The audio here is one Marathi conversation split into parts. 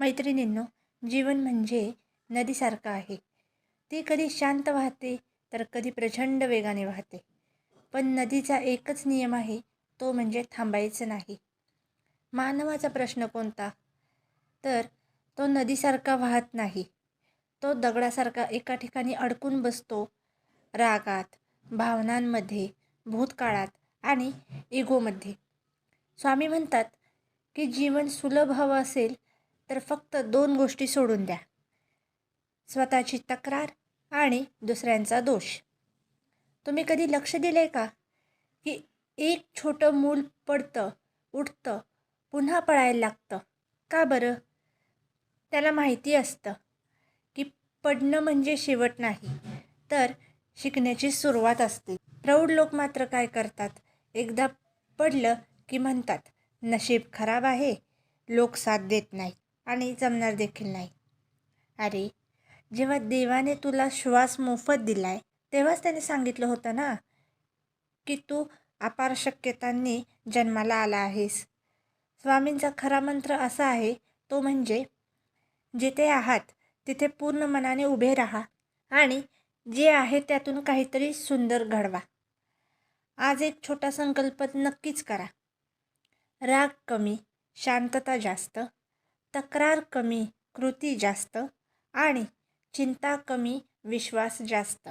मैत्रिणींनो जीवन म्हणजे नदीसारखं आहे. ती कधी शांत वाहते तर कधी प्रचंड वेगाने वाहते. पण नदीचा एकच नियम आहे तो म्हणजे थांबायचं नाही. मानवाचा प्रश्न कोणता? तर तो नदीसारखा वाहत नाही. तो दगडासारखा एका ठिकाणी अडकून बसतो. रागात भावनांमध्ये भूतकाळात आणि इगोमध्ये स्वामी म्हणतात की जीवन सुलभ हवं असेल तर फक्त दोन गोष्टी सोडून द्या. स्वतःची तक्रार आणि दुसऱ्यांचा दोष. तुम्ही कधी लक्ष दिलं आहे का? की एक छोटं मूल पडतं उठतं पुन्हा पळायला लागतं. का बरं? त्याला माहिती असतं की पडणं म्हणजे शेवट नाही तर शिकण्याची सुरुवात असते. प्रौढ लोक मात्र काय करतात? एकदा पडलं की म्हणतात नशीब खराब आहे लोक साथ देत नाही आणि जमणार देखील नाही. अरे जेव्हा देवाने तुला श्वास मोफत दिला आहे तेव्हाच त्याने सांगितलं होतं ना की तू अपार शक्यतांनी जन्माला आला आहेस. स्वामींचा खरा मंत्र असा आहे तो म्हणजे जिथे आहात तिथे पूर्ण मनाने उभे राहा आणि जे आहे त्यातून काहीतरी सुंदर घडवा. आज एक छोटा संकल्प नक्कीच करा. राग कमी शांतता जास्त तक्रार कमी कृती जास्त आणि चिंता कमी विश्वास जास्त.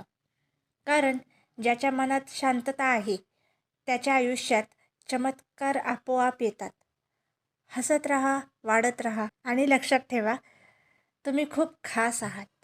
कारण ज्याच्या मनात शांतता आहे त्याच्या आयुष्यात चमत्कार आपोआप येतात. हसत राहा वाढत राहा आणि लक्षात ठेवा तुम्ही खूप खास आहात.